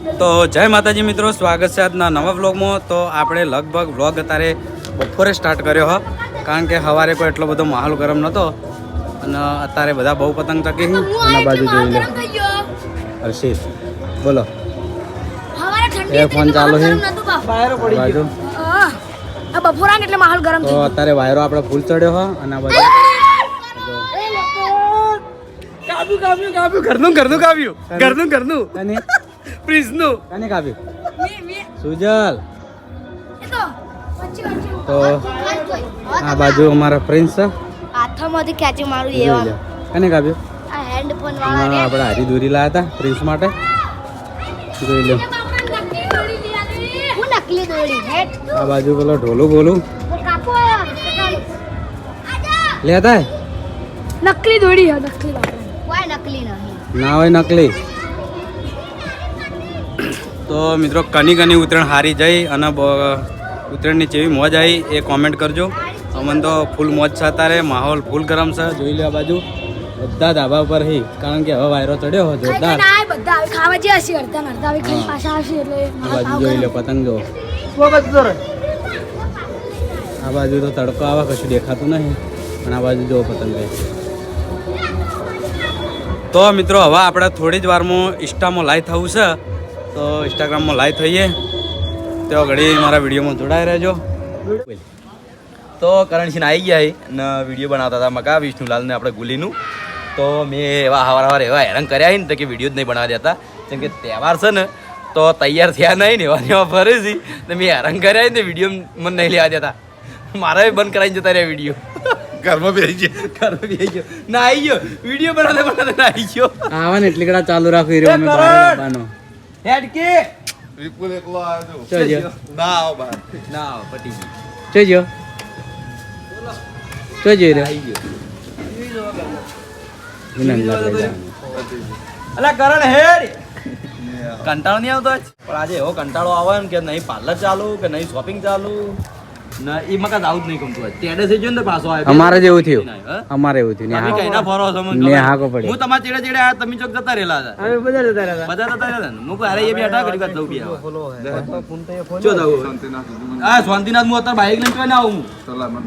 તો જય માતાજી મિત્રો સ્વાગત છે આજના નવા વ્લોગમાં. તો આપણે લગભગ વ્લોગ અત્યારે બપોરે સ્ટાર્ટ કર્યો હો કારણ કે સવારે કોઈ એટલો બધો માહોલ ગરમ નહોતો અને અત્યારે બધા બહુ પતંગ ચકી છે અને બાજુ જોઈ લે. હર્ષિત બોલો. એ ફોન ચાલુ છે બાજુ. બપોરા એટલે માહોલ ગરમ તો અત્યારે વાયરો આપણે ફૂલ ચડ્યો હો અને આ બાજુ કાપ્યું કાપ્યું કાપ્યું ઘરનું ઘરનું કાપ્યું ઘરનું ઘરનું. કને કને સુજલ. તો આ બાજુ અમારા પ્રિન્સ છે. હાથમાંથી ખેંચી મારું એવા. લે. કને આ હેન્ડફોન વાળા આપણે હારી દોરી લાયા હતા પ્રિન્સ માટે. જોઈ લો. આ બાજુ પેલો ઢોલું બોલું. લેતા નકલી દોડી નકલી કોઈ નકલી નહીં. ના હોય નકલી. તો મિત્રો કની કની ઉત્તરાયણ હારી જઈ અને બ- ઉત્તરાયણની જેવી મોજ આવી એ કોમેન્ટ કરજો. અમને તો ફૂલ મોજ છે અત્યારે માહોલ ફૂલ ગરમ છે. જોઈ લે આ બાજુ. બધા ધાબા પર હી. કારણ કે હવે વાયરો ચડ્યો હોય જોરદાર. બધા ખાવા જે હશે અડધા અડધા. આવે ખાઈને પાછા આવશે એટલે આ બાજુ જોઈ લે પતંગ જો. આ બાજુ તો તડકો આવે કશું દેખાતું નહીં. પણ આ બાજુ જો પતંગ છે તો મિત્રો હવે આપણે થોડી જ વારમાં ઇન્સ્ટામાં લાઈવ થવું છે. તો ઇન્સ્ટાગ્રામમાં લાઈવ થઈએ. તો ઘડી મારા વિડીયોમાં જોડાઈ રહેજો. તો કરણસિંહ આવી ગયા અને વીડિયો બનાવતા હતા મકા વિષ્ણુલાલને આપણે ગુલીનું. તો મેં એવા હવાર હવાર એવા હેરાન કર્યા ને તો કે વીડિયો જ નહીં બનાવવા દેતા. કેમ કે તહેવાર છે ને તો તૈયાર થયા નહીં ને એવા ને એવા ફરે છે ને મેં હેરાન કર્યા ને વીડિયો મને નહીં લેવા દેતા. મારે બંધ કરાવીને જતા રહ્યા વીડિયો. ઘરમાં બેસી ગયો. ઘરમાં બેસી ગયો. ના આવી ગયો. વીડિયો બનાવતા બનાવતા ના આવી ગયો. આવા ને એટલે કડા ચાલુ રાખો રહ્યો અમે બહાર લાવવાનો. હેડ કે. વિપુલ એકલો આવ્યો જ્યો ના આવો બાર. ના આવો, ચો જ્યો ચો જોઈ રહ્યો? આવી ગયો. અલા કરણ હેડ. કંટાળો નહીં આવતો? પણ આજે એવો કંટાળો આવે ને કે નહીં પાર્લર ચાલુ કે નહીં શોપિંગ ચાલુ? ના એમાં કાંઈ આવું જ નહીં ગમતું હોય. તેડે થઈ ગયો ને પાછો આવ્યો. અમારે જેવું થયું. અમારે એવું થયું તમે કઈ ના ફરો છો મને હાકો પડ્યો. હું તમારા ચેડે ચેડે આયા, તમે ચોક જતા રહેલા હતા. બધા જતા રહેલા ને? અરે એ બી આવે. ચો જવું? શાંતિનાથ આ શાંતિનાથ હું અત્યારે બાઇક લઈને ના આવું? સલામત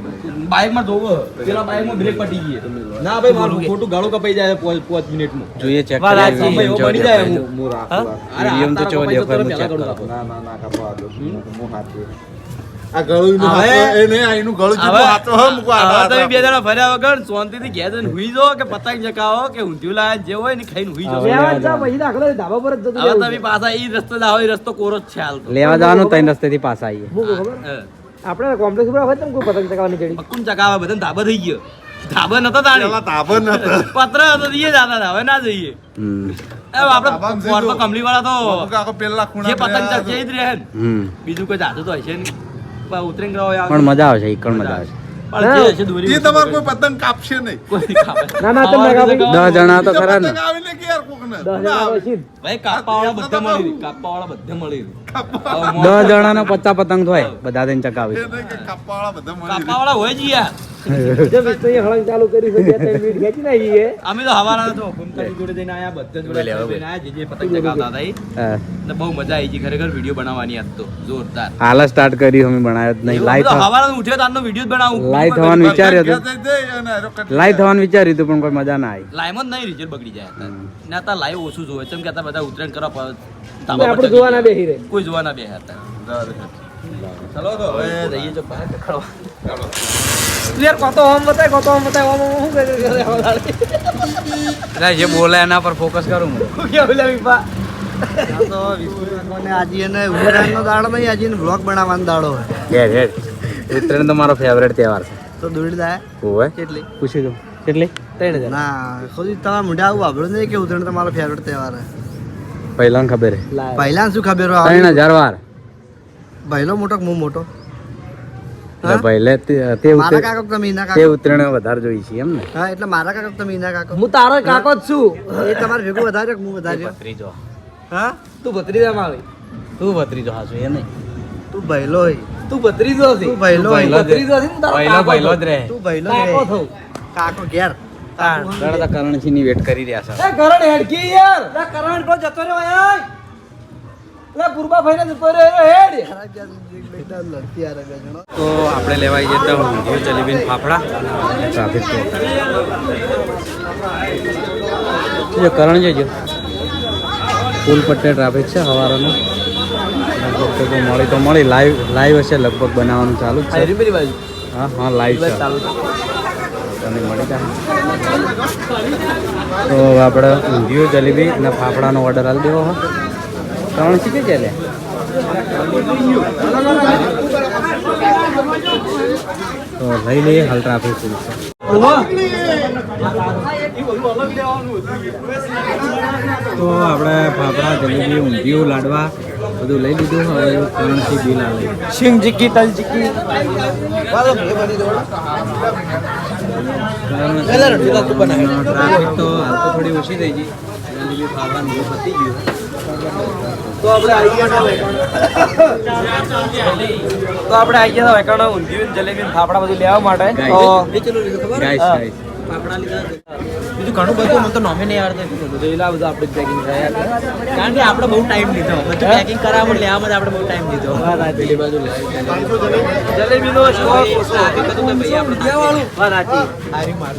બાઇકમાં જોવો. પેલા બાઇકમાં બ્રેક પટી ગઈ. ના ભાઈ મારું ખોટું ગાળો કપાઈ જાય પાંચ મિનિટનું જોઈએ ચેક બની જાય હું. હું? રાખું અરે તો દેખાય, કરું. ગાળું ના ના ના કાપવા દો. હું હાથે. આ ગળું નું હવે- એ નહીં આ એનું ગળું હવે હાથો હમ મૂકો આ હવે તમે બે જણા ફર્યા વગર શાંતિથી ઘેર જઈને હુઈ જો કે પતંગ જકાવો કે ઊંધિયું લાયા જે હોય ને ખાઈને હુઈ જાઓ. હવે હવે જતો હવે તમે પાછા ઈ રસ્તો લાવો ઈ રસ્તો કોરો જ છે હાલ લેવા જવાનું ત્રણ રસ્તેથી પાછા આવીએ. હા. આપણે કોમ્પ્લેક્સ ઉપર હોય તમે કોઈ પતંગ ચકાવવાની ચડી. પક્કું ચકાવા બધા ધાબા થઈ ગયો. ધાબા નતો તાણી. તાબર નતો. પત્ર હતો તો જાતા હવે ના જઈએ. હમ. એ આપણે ધાબામાં ફોર તો કમલી વાળા તો. પેલા ખૂણા જે પતંગ ચકચે જ રહે બીજું કોઈ જાતું તો હશે ને ઉતરેંગ ગયો પણ મજા આવશે ઈકણ મજા આવશે એ તમારે કોઈ પતંગ કાપશે નહીં. ના, ના, તમે ખાવા કાપી. તો દસ જણા તો ખરા ને. આવીને કે યાર કોકને? દસ ના હજાર આવે. પછી ભાઈ કાપવા વાળા મળી રહી કાપવા મળી રહી. દસ જણાનો પચાસ પતંગ થાય બધા થઈને ચકાવી કાપવાવાળા બધા મળી હોય જ યાર. હળંગ ચાલુ કરી અમે તો હવાના તો કુંતલી જોડે જઈને આયા બધા જોડે જઈને આયા જે જે પતંગ ચગાવતા હતા. ને બહુ મજા આવી ગઈ ખરેખર વિડિયો બનાવવાની આજ તો જોરદાર. હાલ સ્ટાર્ટ કરી અમે બનાવ્યો જ નહીં. લાઈવ હવારે ઉઠ્યો તો આનો વીડિયો જ બનાવું. લાઈવ થવાનું વિચાર્યું હતું. લાઈવ થવાનું વિચાર્યું હતું પણ કોઈ મજા ના આવી. લાઈવ જ નહીં રિઝલ્ટ બગડી જાય. ને અત્યારે લાઈવ ઓછું જોવે છે કેમ કે અત્યારે બધા ઉતરણ કરવા પર- એટલે પર આપણે જોવાના બેહી રહે કોઈ જોવાના બે હતા ચલો તો હવે જઈએ જો બહાર. યાર કોતો ઓમ બતાય કોતો ઓમ બતાય ઓમ ઓમ શું કરે જે બોલે એના પર ફોકસ કરું હું. કે બોલે વિપા તો વિષ્ણુ આજે એને દાડો નહીં આજે એને બ્લોગ બનાવવાનો દાડો હે હે. ઉત્તરાયણ તો મારો ફેવરેટ તહેવાર છે. તો દોડી જાય. હોય? કેટલી? પૂછી દઉં. કેટલી? ત્રણ હજાર. ના ખોદી તમારા મોઢા આવું વાપર્યું નહીં કે ઉત્તરાયણ તમારો ફેવરેટ તહેવાર હે પહેલાં ખબર હે. લાય. શું ખબર ત્રણ હજાર વાર. પહેલો મોટો કે હું મોટો? પહેલે તે તે મારા ઉત્તરાયણ કાકો કે તમે ઈના તે કાકો વધારે જોઈ છે એમ ને? હા એટલે મારા કાકો તમે ઈના કાકો હું તારો કાકો જ છું. એ તમારે ભેગું વધારે હું વધારે? ભત્રીજો. હા? તું ભત્રીજા માં આવી. તું ભત્રીજો હાચું એ નહીં. તું ભયલો તું ભત્રીજો છે તું તું. ભત્રીજો છે જ રહે. તું કાકો. કાકો ઘેર. કરણસિંહની વેટ કરી રહ્યા છે. કરણ હેડકી યાર. કરણ જતો રહ્યો યાર તો આપણે લેવાઈ જતા ઊંધિયું જલેબી ફાફડા. ટ્રાફિક તો કરણ જજો પુલ પટ્ટે ટ્રાફિક છે સવારનો લગભગ તો મળી તો મળી. લાઈવ લાઈવ હશે લગભગ બનાવવાનું ચાલુ છે. હા હા લાઈવ છે. ચાલુ તમને મળી જાય. તો આપણે ઊંધિયું જલેબી અને ફાફડાનો ઓર્ડર આપી દેવો હા. ત્રણ શીખે છે તો લઈ લઈએ હાલ ટ્રાફિક પોલીસ તો આપણે ફાફડા જલેબી ઊંધિયું લાડવા બધું લઈ લીધું. હવે કરણથી બિલ આવે સિંગ ચીકી તલ ચીકી ટ્રાફિક તો હાલ તો થોડી ઓછી થઈ ગઈ. ફાફડા ને પતી ગયું. તો આપણે આવી ગયા તો આપણે આવી ગયા વેકાણા ઊંધી ને જલેબી ફાફડા બધું લેવા માટે. તો બીજું ઘણું બધું મને તો નોમે નહીં આવડતું બધું એલા બધું આપણે પેકિંગ થયા કારણ કે આપણે બહુ ટાઈમ લીધો. બધું પેકિંગ કરાવવા લેવામાં આપણે બહુ ટાઈમ લીધો. પેલી બાજુ શોખ ઓછો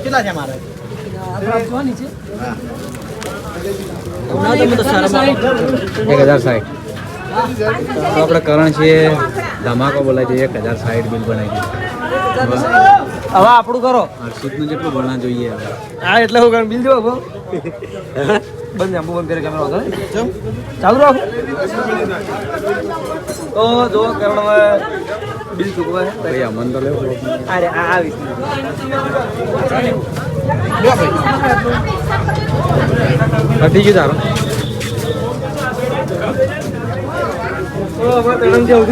કેટલા છે મારે? ના એક હજાર સાઠ. તો આપણે કરણ છીએ ધમાકો બોલાય છે એક હજાર સાઠ બિલ બનાવી દીધું હવે આપણું કરો. હર્ષિતનું જેટલું ભણા જોઈએ. હા એટલે હું કારણ બિલ જો બંધ જાંબુ બંધ કરે કેમેરા ચાલુ રાખો. તો જો કરણ હવે બિલ ચૂકવાય ભાઈ. અમન તો લેવો અરે આ આવી પતી ગયું તારું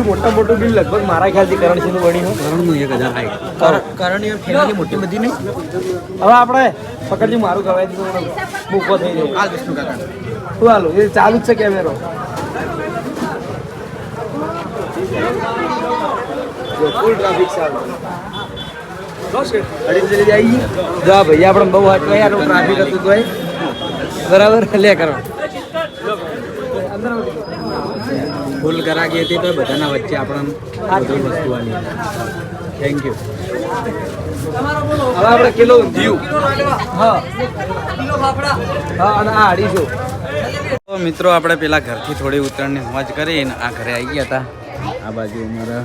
મોટા મોટું બિલ લગભગ મારા ખ્યાલથી કરણ છે બન્યું કરણનું એક હજાર સાઠ કરણી મોટી બધી હવે આપણે પકડજી મારું કહેવાય દીધું મૂકો થઈ ગયું શું હાલો એ ચાલુ જ છે કેમેરો ફૂલ ટ્રાફિક અડી જો આ ભૈયા આપણે બહુ હાટ યાર ટ્રાફિક હતું તો બરાબર? લે કરો. ફૂલ કરાગી હતી તો બધાના વચ્ચે આપણને બધું વસ્તુ આવી. થેન્ક યુ હવે આપણે કિલો ઊંધિયું હા. હા અને આ અઢીસો તો મિત્રો આપણે પેલા ઘરથી થોડી ઉત્તરાયણની હોજ કરીને આ ઘરે આવી ગયા હતા. આ બાજુ અમારા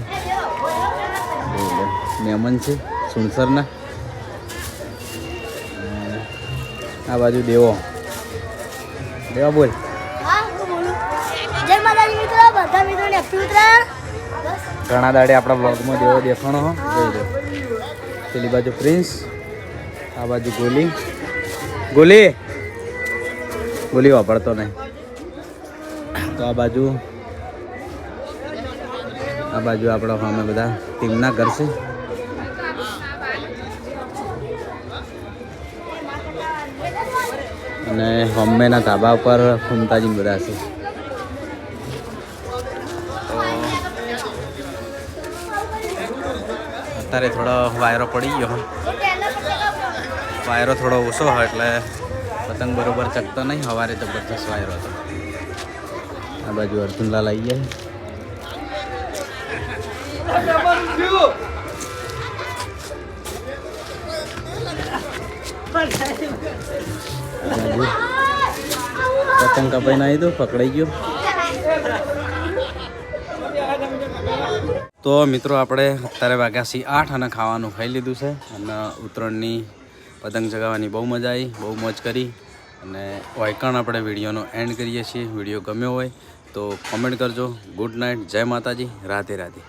મહેમાન છે સુણસરના. આ બાજુ દેવો. દેવા બોલ. ઘણા દાડે આપણા બ્લોગમાં દેવો દેખાણો હો. જોઈ દો પેલી બાજુ પ્રિન્સ આ બાજુ ગોલી. ગોલી? ગોલી વાપરતો નહીં. તો આ બાજુ આ બાજુ આપણા સામે બધા ટીમના ઘર છે. અને હોમ્મેના ધાબા ઉપર ફૂમતાજી બધા છે. અત્યારે થોડો વાયરો પડી ગયો. વાયરો થોડો ઓછો હોય એટલે પતંગ બરોબર ચકતો નહીં સવારે જબરજસ્ત વાયરો હતો. આ બાજુ અર્જુનલાલ આવી ગયા પતંગ કપાઈ આવી દો, પકડાઈ ગયો. તો મિત્રો આપણે અત્યારે વાગ્યા સી આઠ અને ખાવાનું ખાઈ લીધું છે અને ઉત્તરાયણની પતંગ ચગાવવાની બહુ મજા આવી બહુ મોજ કરી અને વાયકણ આપણે વિડીયોનો એન્ડ કરીએ છીએ. વીડિયો ગમ્યો હોય તો કોમેન્ટ કરજો. Good night. જય માતાજી. રાધે રાધે.